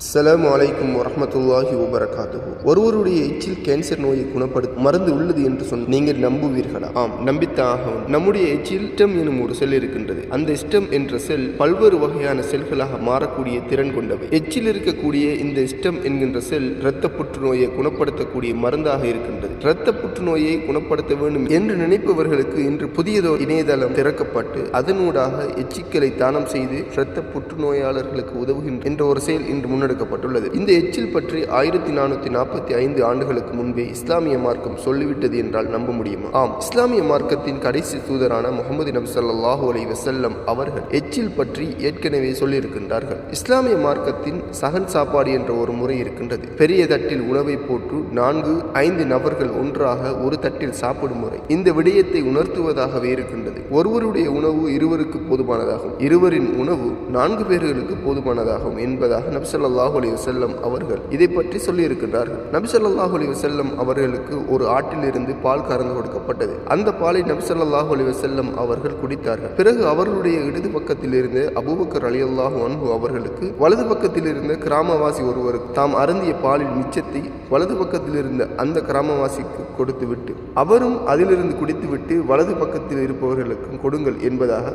அஸ்லாம் அலைக்கும் வரமத்துல்லாஹி வபரகாத்து ஒருவருடைய எச்சில் கேன்சர் நோயை குணப்படுத்த மருந்து உள்ளது என்று சொன்ன நீங்கள் நம்புவீர்களா? ஆம் நம்பித்தான் ஆகும் நம்முடைய எச்சில் ஸ்டெம் எனும் ஒரு செல் இருக்கின்றது. அந்த ஸ்டெம் என்ற செல் பல்வேறு வகையான செல்களாக மாறக்கூடிய திறன் கொண்டவை. எச்சில் இருக்கக்கூடிய இந்த ஸ்டெம் என்கின்ற செல் இரத்த புற்றுநோயை குணப்படுத்தக்கூடிய மருந்தாக இருக்கின்றது. இரத்த புற்றுநோயை குணப்படுத்த வேண்டும் என்று நினைப்பவர்களுக்கு இன்று புதியதோர் இணையதளம் திறக்கப்பட்டு அதனூடாக எச்சிக்களை தானம் செய்து இரத்த புற்றுநோயாளர்களுக்கு உதவுகின்ற என்ற ஒரு செயல் இன்று முன்னெடுக்கப்பட்டுள்ளது. இந்த எச்சில் பற்றி ஆயிரத்தி நானூற்றி நாற்பத்தி ஐந்து ஆண்டுகளுக்கு முன்பே இஸ்லாமிய மார்க்கம் சொல்லிவிட்டது என்றால் நம்ப முடியுமா? ஆம். இஸ்லாமிய மார்க்கத்தின் கடைசி தூதரான முகமது நபி ஸல்லல்லாஹு அலைஹி வசல்லம் அவர்கள் எச்சில் பற்றி ஏற்கனவே சொல்லியிருக்கின்றார்கள். இஸ்லாமிய மார்க்கத்தின் சகன் சாப்பாடு என்ற ஒரு முறை இருக்கின்றது. பெரிய தட்டில் உணவை போட்டு நான்கு ஐந்து நபர்கள் ஒன்றாக ஒரு தட்டில் சாப்பிடும் முறை. இந்த விடயத்தை உணர்த்துவதாகவே இருக்கின்றது. ஒருவருடைய உணவு இருவருக்கு போதுமானதாகும். இருவரின் உணவு நான்கு பேர்களுக்கு போதுமானதாகும் என்பதாக நபி ஸல்லல்லாஹு அலி வசல்லம் அவர்கள் இதை பற்றி சொல்லியிருக்கின்றார்கள். நபி ஸல்லல்லாஹு அலி வசல்லம் அவர்களுக்கு ஒரு ஆட்டிலிருந்து பால் கறந்து கொடுக்கப்பட்டது. அந்த பாலை நபி ஸல்லல்லாஹு அலி வசல்லம் அவர்கள் குடித்தார்கள். பிறகு அவர்களுடைய இடது பக்கத்தில் இருந்து அபூபக்கர் ரலியல்லாஹு அன்பு அவர்களுக்கு வலது பக்கத்தில் இருந்த கிராமவாசி ஒருவருக்கு தாம் அருந்திய பாலின் மிச்சத்தை வலது பக்கத்தில் இருந்த அந்த கிராமவாசிக்கு கொடுத்துவிட்டு அவரும் அதிலிருந்து குடித்துவிட்டு வலது பக்கத்தில் இருப்பவர்களுக்கும் கொடுங்கள் என்பதாக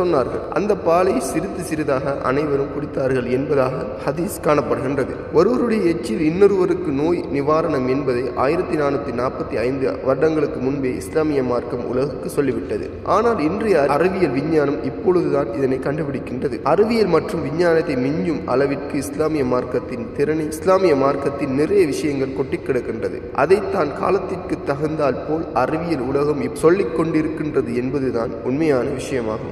சொன்னார்கள். அந்த பாலை சிறிது சிறிதாக அனைவரும் குடித்தார்கள் என்பதாக ஹதீஸ் காணப்படுகின்றது. ஒருவருடைய எச்சில் இன்னொருவருக்கு நோய் நிவாரணம் என்பதை ஆயிரத்தி நானூற்றி நாற்பத்தி ஐந்து வருடங்களுக்கு முன்பே இஸ்லாமிய மார்க்கம் உலகுக்கு சொல்லிவிட்டது. ஆனால் இன்றைய அறிவியல் விஞ்ஞானம் இப்பொழுதுதான் இதனை கண்டுபிடிக்கின்றது. அறிவியல் மற்றும் விஞ்ஞானத்தை மிஞ்சும் அளவிற்கு இஸ்லாமிய மார்க்கத்தின் திறனை இஸ்லாமிய மார்க்கத்தின் நிறைய விஷயங்கள் கொட்டி கிடக்கின்றது. அதைத்தான் காலத்திற்கு தகுந்தால் போல் அறிவியல் உலகம் சொல்லிக் கொண்டிருக்கின்றது என்பதுதான் உண்மையான விஷயமாகும்.